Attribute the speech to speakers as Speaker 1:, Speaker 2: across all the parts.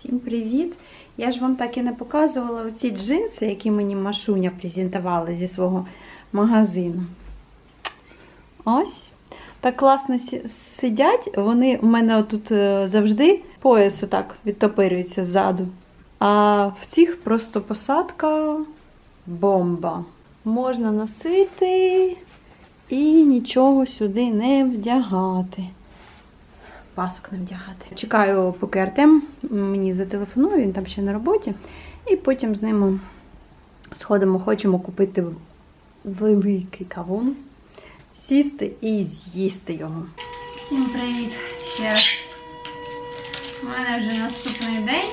Speaker 1: Всім привіт! Я ж вам так і не показувала оці джинси, які мені Машуня презентувала зі свого магазину. Ось. Так класно сидять. Вони у мене тут завжди пояс отак відтопирюється ззаду. А в цих просто посадка бомба. Можна носити і нічого сюди не вдягати пасок не вдягати. Чекаю, поки Артем мені зателефонує, він там ще на роботі. І потім з ним сходимо, хочемо купити великий кавун, сісти і з'їсти його. Всім привіт ще. У мене вже наступний день.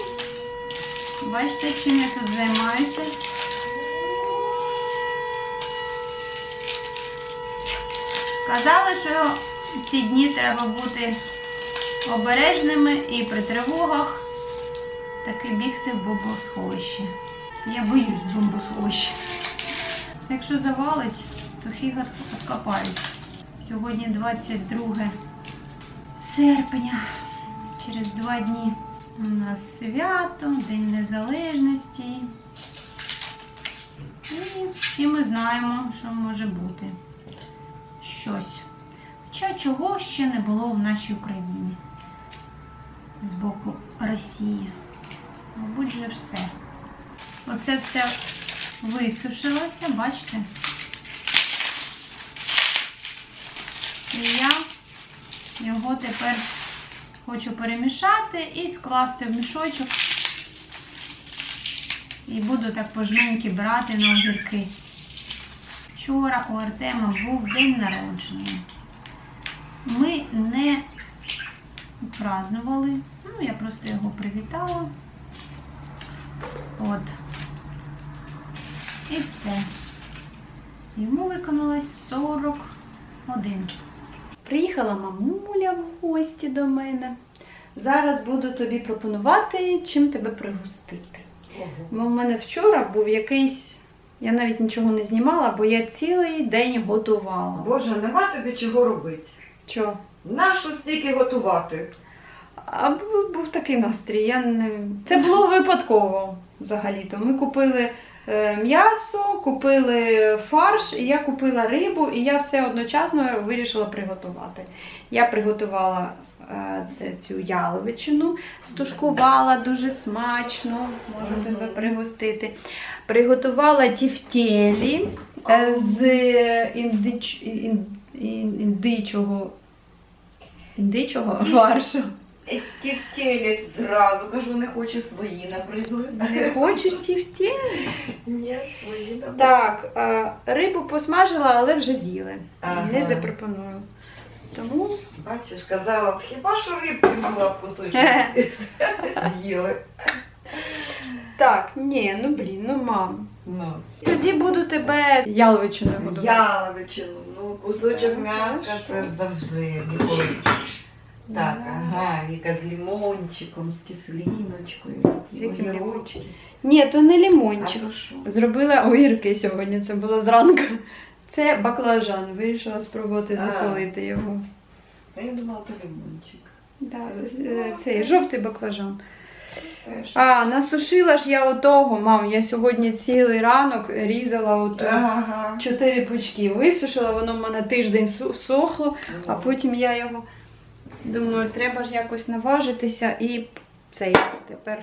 Speaker 1: Бачите, чим я тут займаюся. Казали, що ці дні треба бути обережними і при тривогах таки бігти в бомбосховище. Я боюсь бомбосховища. Якщо завалить, то фіг от- откопають. Сьогодні 22 серпня. Через два дні у нас свято, День Незалежності. І ми знаємо, що може бути. Щось. Хоча чого ще не було в нашій Україні з боку Росії. Мабуть, же все. Оце все висушилося, бачите? І я його тепер хочу перемішати і скласти в мішочок. І буду так пожменьки брати на огірки. Вчора у Артема був день народження. Ми не празднували. Ну, я просто його привітала. От. І все. Йому виконалось 41. Приїхала мамуля в гості до мене. Зараз буду тобі пропонувати, чим тебе пригостити. Бо в мене вчора був якийсь. Я навіть нічого не знімала, бо я цілий день готувала.
Speaker 2: Боже, нема тобі чого робити.
Speaker 1: Що?
Speaker 2: Нащо стільки готувати?
Speaker 1: А бу- був такий настрій. Я не... Це було випадково взагалі-то. Ми купили е, м'ясо, купили фарш, і я купила рибу, і я все одночасно вирішила приготувати. Я приготувала е, цю яловичину, стушкувала дуже смачно, можу
Speaker 2: Мгм.
Speaker 1: тебе пригостити. Приготувала тівтєлі е, з індич... ін- ін- індичого. Індичого фаршу.
Speaker 2: Тівтєлять зразу, кажу, не хочу свої набридли.
Speaker 1: Не хочеш тівтєлі?
Speaker 2: Ні, свої набридли.
Speaker 1: Так, рибу посмажила, але вже з'їли.
Speaker 2: Ага.
Speaker 1: Не запропоную. Тому
Speaker 2: Бачиш, казала, хіба що рибки могла б кусочок з'їли.
Speaker 1: так, ні, ну блін, ну мам.
Speaker 2: Ну,
Speaker 1: Тоді буду тебе яловичиною годувати.
Speaker 2: яловичину, ну кусочок м'яска це ж завжди. Так, ага, яка з лимончиком, з кислиночкою.
Speaker 1: Яким
Speaker 2: огірочки.
Speaker 1: Ні, то не
Speaker 2: А
Speaker 1: лимончик.
Speaker 2: то що?
Speaker 1: Зробила огірки сьогодні, це було зранку. Це баклажан, вирішила спробувати
Speaker 2: А.
Speaker 1: засолити його.
Speaker 2: А я думала, то лимончик.
Speaker 1: Да, е, цей жовтий баклажан.
Speaker 2: Теж.
Speaker 1: А, насушила ж я отого, мам. Я сьогодні цілий ранок різала оту.
Speaker 2: Ага.
Speaker 1: Чотири пучки висушила, воно в мене тиждень су- сохло, а потім я його думаю, треба ж якось наважитися і цей тепер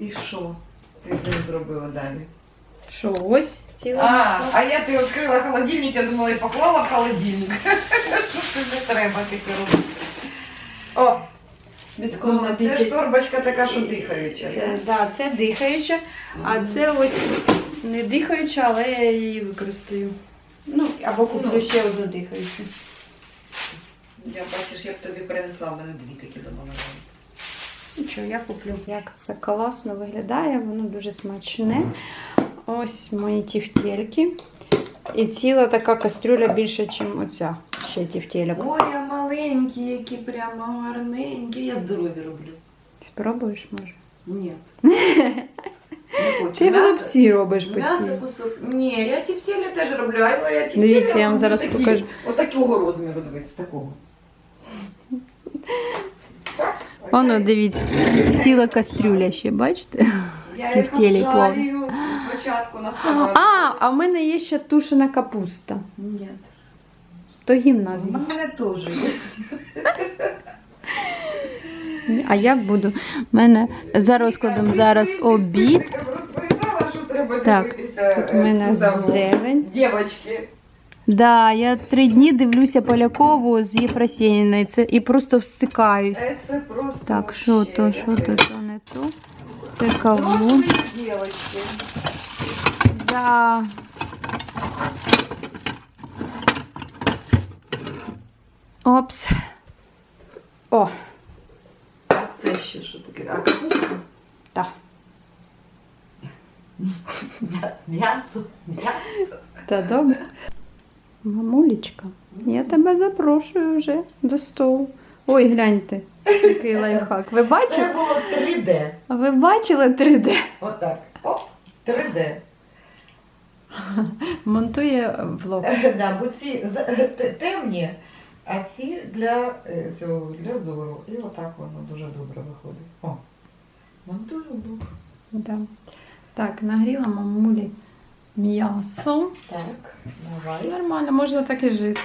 Speaker 2: І що ти з ним зробила далі?
Speaker 1: що, ось ціла.
Speaker 2: А, а я ти відкрила холодильник, я думала, і поклала в холодильник. Що не треба таке робити?
Speaker 1: О! Відколи
Speaker 2: Ну, це ж торбочка така, що дихаюча.
Speaker 1: Е, Да, це дихаюча, а це ось не дихаюча, але я її використаю. Ну, або куплю
Speaker 2: Ну.
Speaker 1: ще одну дихаючу.
Speaker 2: Я бачиш, я б тобі принесла, в мене дві такі дома лежать.
Speaker 1: Нічого, я куплю. Як це класно виглядає, воно дуже смачне. Ось мої тівтєльки. І ціла така кастрюля більше, ніж оця. Ще тівтєльок.
Speaker 2: Ой, а маленькі, які прямо гарненькі. Я здорові роблю.
Speaker 1: Спробуєш, може?
Speaker 2: Ні. Не хочу.
Speaker 1: Ти
Speaker 2: М'ясо-
Speaker 1: голубці робиш
Speaker 2: М'ясо
Speaker 1: постійно.
Speaker 2: кусок. Ні, я тівтєлі теж роблю, але я тівтєлі
Speaker 1: Дивіться, я вам зараз покажу.
Speaker 2: Отакого розміру, дивись, такого.
Speaker 1: Воно, дивіться, ціла кастрюля ще, бачите?
Speaker 2: Я
Speaker 1: в тілі
Speaker 2: обжарюю спочатку на.
Speaker 1: А, а в мене є ще тушена капуста.
Speaker 2: Ні.
Speaker 1: То
Speaker 2: У
Speaker 1: гімназія.
Speaker 2: мене теж є.
Speaker 1: А я буду. У мене за розкладом зараз обід.
Speaker 2: Розповідала, що треба
Speaker 1: Так,
Speaker 2: дивитися.
Speaker 1: Тут у мене
Speaker 2: цю
Speaker 1: зелень.
Speaker 2: Дівочки.
Speaker 1: Да, я три дні дивлюся Полякову з Єфросєніною. Це і просто всикаюсь.
Speaker 2: Це просто
Speaker 1: Так, що то, що то, то не то. Це кавун. Да. Опс. О,
Speaker 2: А це ще що таке? А капуста?
Speaker 1: так.
Speaker 2: М'ясо. М'ясо.
Speaker 1: Та добре. Мамулечка, я тебе запрошую вже до столу. Ой, гляньте, який лайфхак. Ви
Speaker 2: Це було 3D.
Speaker 1: А ви бачили 3D?
Speaker 2: Отак. Оп, 3D.
Speaker 1: Монтує влог.
Speaker 2: Да, бо ці те- темні, а ці для е, цього для зору. І отак воно дуже добре виходить. О. Монтую лук.
Speaker 1: Да. Так, нагріла мамулі м'ясо.
Speaker 2: Так, давай.
Speaker 1: Нормально, можна так і жити.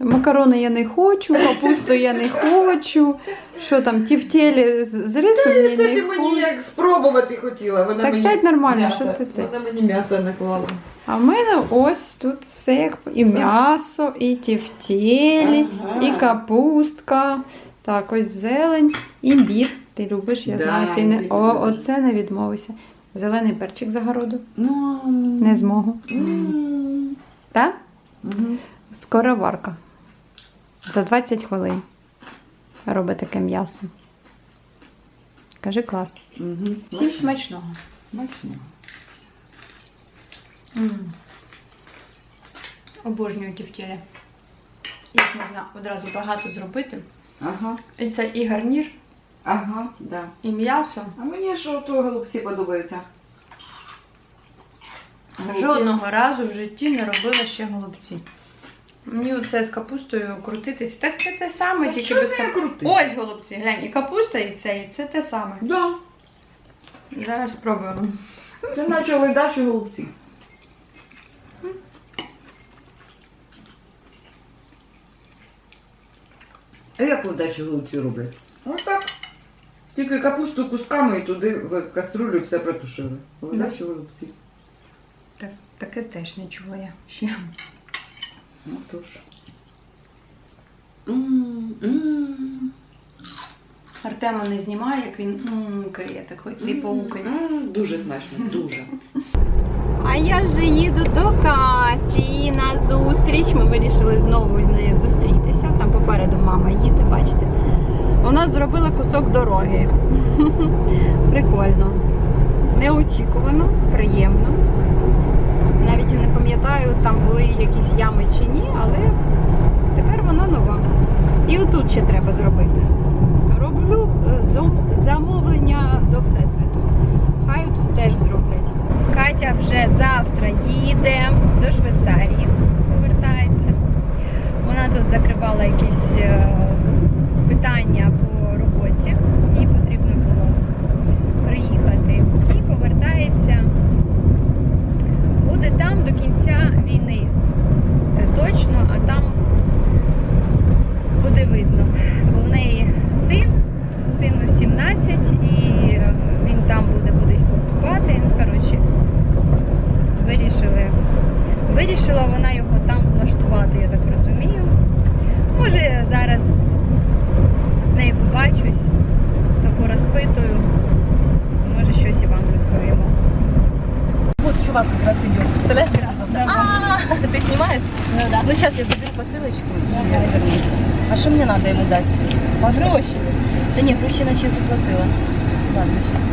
Speaker 1: Макарони я не хочу, капусту я не хочу. Що там, тівтєлі з з рисом я
Speaker 2: Це
Speaker 1: не
Speaker 2: ти мені
Speaker 1: хочу.
Speaker 2: як спробувати хотіла. Вона
Speaker 1: Так
Speaker 2: мені
Speaker 1: сядь нормально,
Speaker 2: м'ясо-
Speaker 1: що ти це?
Speaker 2: Вона мені м'ясо наклала.
Speaker 1: А в мене ось тут все як і м'ясо, і тівтєлі,
Speaker 2: Ага.
Speaker 1: і капустка. Так, ось зелень, імбір. Ти любиш, я
Speaker 2: Да,
Speaker 1: знаю, ти не.
Speaker 2: імбір
Speaker 1: О, оце не відмовися. Зелений перчик з огороду.
Speaker 2: Ну,
Speaker 1: Не змогу.
Speaker 2: м.
Speaker 1: Так?
Speaker 2: Мгм.
Speaker 1: Скороварка. За 20 хвилин робить таке м'ясо. Кажи клас.
Speaker 2: Мгм.
Speaker 1: Всім смачного.
Speaker 2: Смачно.
Speaker 1: Обожнюю тівтєлі. Їх можна одразу багато зробити.
Speaker 2: Ага,
Speaker 1: І це і гарнір,
Speaker 2: ага, да.
Speaker 1: і м'ясо.
Speaker 2: А мені що то голубці подобаються.
Speaker 1: Жодного разу в житті не робила ще голубці. Мені оце з капустою крутитися. Так це те саме,
Speaker 2: Та
Speaker 1: тільки
Speaker 2: чого
Speaker 1: без
Speaker 2: не
Speaker 1: капусти. Ось голубці, глянь, і капуста, і це, і це те саме.
Speaker 2: Да.
Speaker 1: Зараз спробуємо.
Speaker 2: Це наче ледачі голубці. А як ледачі голубці роблять? Ось так. Тільки капусту кусками і туди в каструлю все протушили. Ледачі голубці.
Speaker 1: Так, таке теж не чула я ще.
Speaker 2: Ну тож.
Speaker 1: Артема не знімає, як він мкає, так хоч ти поукай.
Speaker 2: Дуже смачно, дуже.
Speaker 1: А я вже їду до Каті на зустріч. Ми вирішили знову з нею зустрітися. Там попереду мама їде, бачите. Вона зробила кусок дороги. Прикольно. Неочікувано, приємно. Навіть не пам'ятаю, там були якісь ями чи ні, але тепер вона нова. І отут ще треба зробити. Роблю е, замовлення до Всесвіту. Хай тут теж зроблять. Катя вже завтра їде до Швейцарії, повертається. Вона тут закривала якісь е, питання по роботі. Їй потрібно було приїхати. І повертається. Буде там до кінця війни. Це точно, а там буде видно. Бо в неї син, сину 17, і він там буде кудись поступати. Коротше, вирішили. Вирішила вона його там влаштувати, я так розумію. побачусь, то порозпитую. Може, щось і вам розповімо.
Speaker 3: Вот чувак как раз идет, представляешь? А, ты снимаешь?
Speaker 1: Ну да.
Speaker 3: Ну сейчас я заберу посылочку и я вернусь. А что мне надо ему дать? По гроши? Да нет, гроши иначе я заплатила. Ладно, сейчас.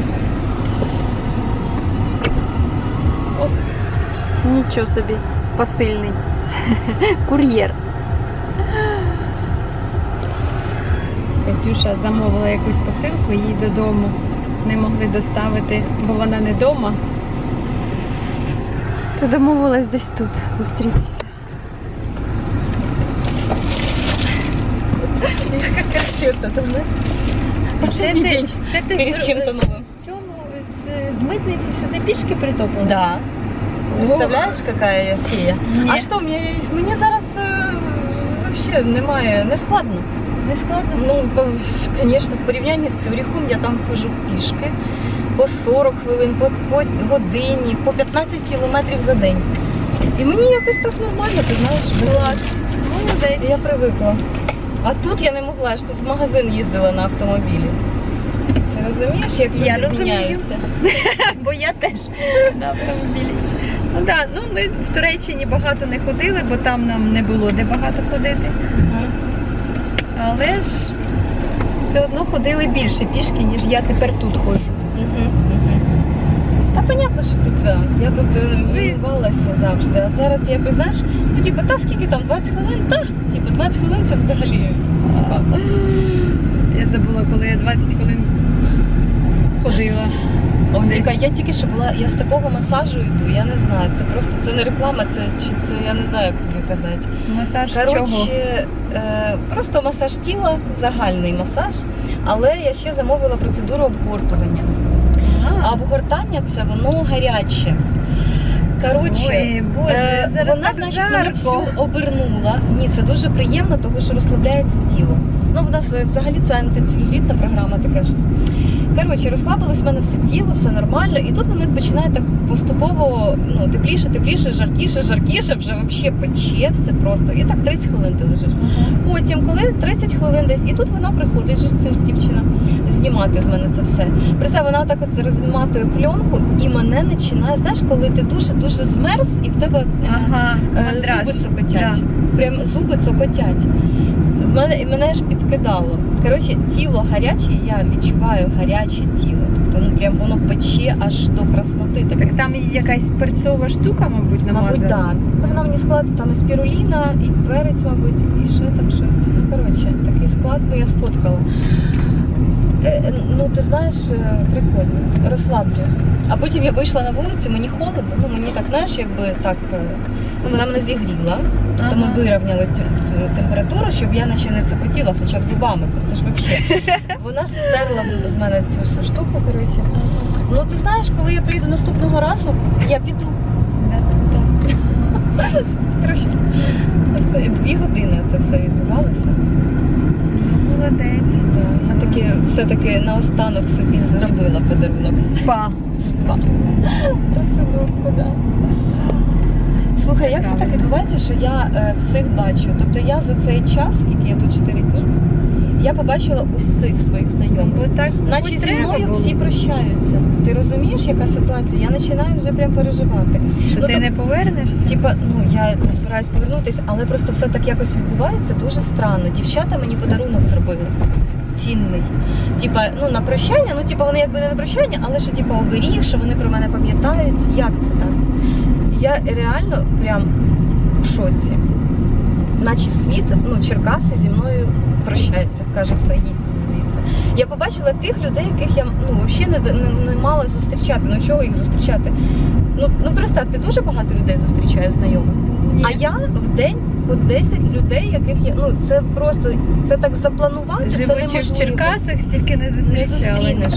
Speaker 1: Нічого собі, посильний. Кур'єр. Катюша замовила якусь посилку, їй додому не могли доставити, бо вона не вдома. То домовилась десь тут зустрітися.
Speaker 3: Как расчетно, ты знаешь?
Speaker 1: Це ти, це ти
Speaker 3: перед
Speaker 1: з-
Speaker 3: чим-то новим.
Speaker 1: з цьому з, з митниці сюди пішки притопили?
Speaker 3: Да. Представляєш, яка я?
Speaker 1: Ні.
Speaker 3: А що, мені, мені зараз е, вообще немає, не складно.
Speaker 1: Не складно?
Speaker 3: Ну, звісно, в порівнянні з Цюріхом я там хожу пішки по 40 хвилин, по, по годині, по 15 кілометрів за день. І мені якось так нормально, ти знаєш.
Speaker 1: Клас. Молодець.
Speaker 3: Я привикла. А тут я не могла, я ж тут в магазин їздила на автомобілі. Ти розумієш, як люди
Speaker 1: Я розумію.
Speaker 3: міняються?
Speaker 1: Бо я теж на автомобілі. Ну так, ну ми в Туреччині багато не ходили, бо там нам не було де багато ходити. Але ж все одно ходили більше пішки, ніж я тепер тут ходжу.
Speaker 3: Та понятно, що тут так. Я тут е, завжди, а зараз якось, знаєш, ну типу, та скільки там, 20 хвилин? Та, типу, 20 хвилин це взагалі. Типа,
Speaker 1: Я забула, коли я 20 хвилин ходила.
Speaker 3: О,
Speaker 1: Десь.
Speaker 3: Віка, я тільки що була, я з такого масажу йду, я не знаю, це просто це не реклама, це чи це я не знаю, як тобі казати.
Speaker 1: Масаж чого?
Speaker 3: Коротше, е, просто масаж тіла, загальний масаж, але я ще замовила процедуру обгортування. А обгортання це воно гаряче. Коротше,
Speaker 1: Ой, Боже,
Speaker 3: е,
Speaker 1: зараз
Speaker 3: вона,
Speaker 1: так
Speaker 3: значить, мене
Speaker 1: жарко.
Speaker 3: всю обернула. Ні, це дуже приємно, тому що розслабляється тіло. Ну, в нас е, взагалі це антицелюлітна програма, таке щось. Коротше, розслабилось в мене все тіло, все нормально, і тут вони починають так поступово ну, тепліше, тепліше, жаркіше, жаркіше, вже взагалі пече все просто. І так 30 хвилин ти лежиш. Потім, коли 30 хвилин десь, і тут вона приходить, ж ця ж дівчина, знімати з мене це все. Представ, вона так от розматує пленку і мене починає, знаєш, коли ти дуже-дуже змерз і в тебе
Speaker 1: Ага,
Speaker 3: е, зуби цокотять. Прям зуби цокотять. В мене, мене ж підкидало. Коротше, тіло гаряче, я відчуваю гаряче тіло. Тобто ну, прям воно пече аж до красноти. Так,
Speaker 1: Так там якась перцова штука, мабуть, намазана.
Speaker 3: Мабуть, так. Да. Вона мені склад там і спіруліна, і перець, мабуть, і ще там щось. Ну, коротше, такий склад би я сфоткала. Е, е, ну, ти знаєш, е, прикольно, розслаблює. А потім я вийшла на вулицю, мені холодно, ну мені так, знаєш, якби так. Ну, вона мене зігріла, тобто ми вирівняли цю температуру, щоб я наче не цокотіла, хоча б зубами, бо це ж взагалі. Вона ж стерла з мене цю всю штуку, коротше. Ну ти знаєш, коли я прийду наступного разу, я піду. Трохи. Це дві години це все відбувалося.
Speaker 1: Молодець.
Speaker 3: А таки все-таки наостанок собі зробила подарунок.
Speaker 1: Спа.
Speaker 3: Спа. Процедурку, да. Слухай, як це так відбувається, що я е, всіх бачу? Тобто я за цей час, скільки я тут 4 дні, я побачила усіх своїх знайомих.
Speaker 1: Бо так,
Speaker 3: Наче зі мною
Speaker 1: було.
Speaker 3: всі прощаються. Ти розумієш, яка ситуація? Я починаю вже прям переживати.
Speaker 1: Що
Speaker 3: Ну,
Speaker 1: ти
Speaker 3: то-
Speaker 1: не повернешся?
Speaker 3: Типа, ну я збираюсь повернутися, але просто все так якось відбувається дуже странно. Дівчата мені подарунок зробили. Цінний. Типа, ну на прощання, ну типа вони якби не на прощання, але що типа оберіг, що вони про мене пам'ятають. Як це так? Я реально прям в шоці. Наче світ, ну, Черкаси зі мною прощається, каже, все, їдь звідси. Я побачила тих людей, яких я ну, взагалі не, не, не мала зустрічати. Ну чого їх зустрічати? Ну, ну представ, ти дуже багато людей зустрічаєш знайомих.
Speaker 1: Ні.
Speaker 3: А я в день по 10 людей, яких я ну це просто це так запланувати. це
Speaker 1: Живучи
Speaker 3: неможливо.
Speaker 1: в Черкасах, стільки не зустрічала
Speaker 3: зустрінеш.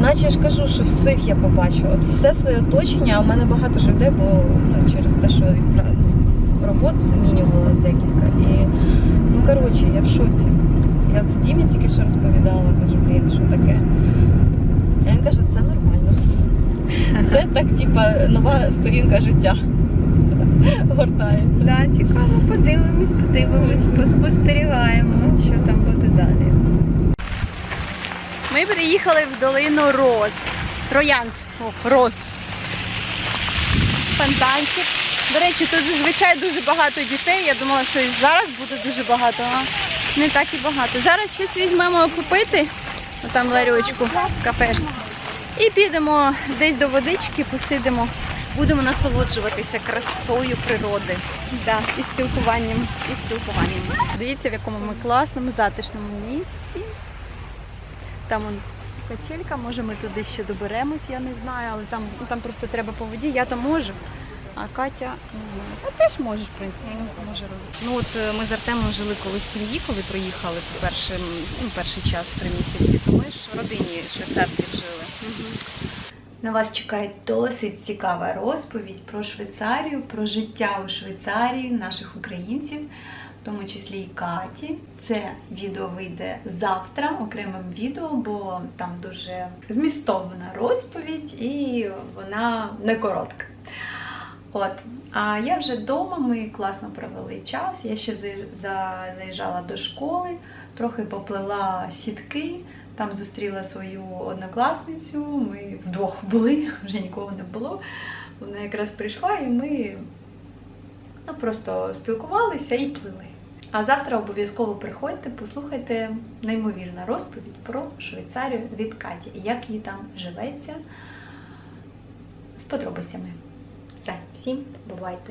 Speaker 3: Наче я ж кажу, що всіх я побачила. От все своє оточення, а в мене багато ж людей, бо ну, через те, що відпра- робот змінювала декілька. І ну коротше, я в шоці. Я це Дімі тільки що розповідала, кажу, блін, що таке. А він каже, це нормально. Це так, типа, нова сторінка життя. Гортається.
Speaker 1: Да, цікаво, подивимось, подивимось, поспостерігаємо, що там буде далі. Ми приїхали в долину Роз. Троянд. О, Роз. Фонтанчик. До речі, тут зазвичай дуже багато дітей. Я думала, що і зараз буде дуже багато, а не так і багато. Зараз щось візьмемо попити, там ларьочку в кафешці. І підемо десь до водички, посидимо. Будемо насолоджуватися красою природи. Да, і спілкуванням, і спілкуванням. Дивіться, в якому ми класному, затишному місці. Там он качелька, може ми туди ще доберемось, я не знаю, але там, ну, там просто треба по воді, я то можу.
Speaker 3: А Катя не теж можеш, в принципі, ну, може робити. Ну от е, ми з Артемом жили колись в сім'ї, коли приїхали перший, ну, перший час, три місяці. То ми ж в родині швейцарців жили.
Speaker 1: На вас чекає досить цікава розповідь про Швейцарію, про життя у Швейцарії наших українців, в тому числі і Каті. Це відео вийде завтра окремим відео, бо там дуже змістовна розповідь і вона не коротка. От, а я вже вдома, ми класно провели час. Я ще заїжджала до школи, трохи поплела сітки, там зустріла свою однокласницю. Ми вдвох були, вже нікого не було. Вона якраз прийшла, і ми ну, просто спілкувалися і плили. А завтра обов'язково приходьте, послухайте неймовірна розповідь про Швейцарію від Каті і як їй там живеться з подробицями. Всім бувайте!